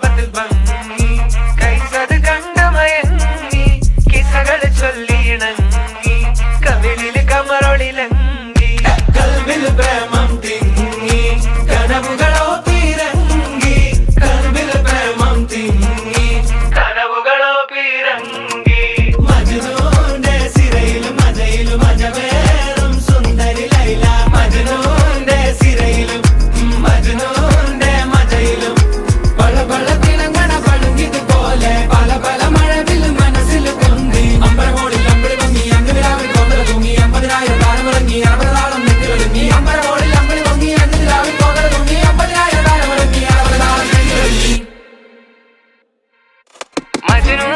but മുങ്ങി അമ്പതാളം നെഞ്ചിലൊരുങ്ങി അമ്പലമോളിൽ അമ്പലി മുങ്ങി അഞ്ചിൽ ആവിൽ പോകൽ മുങ്ങി അമ്പതിനായിരം താരമൊരുങ്ങി അമ്പതാളം നെഞ്ചിലൊരുങ്ങി മജനു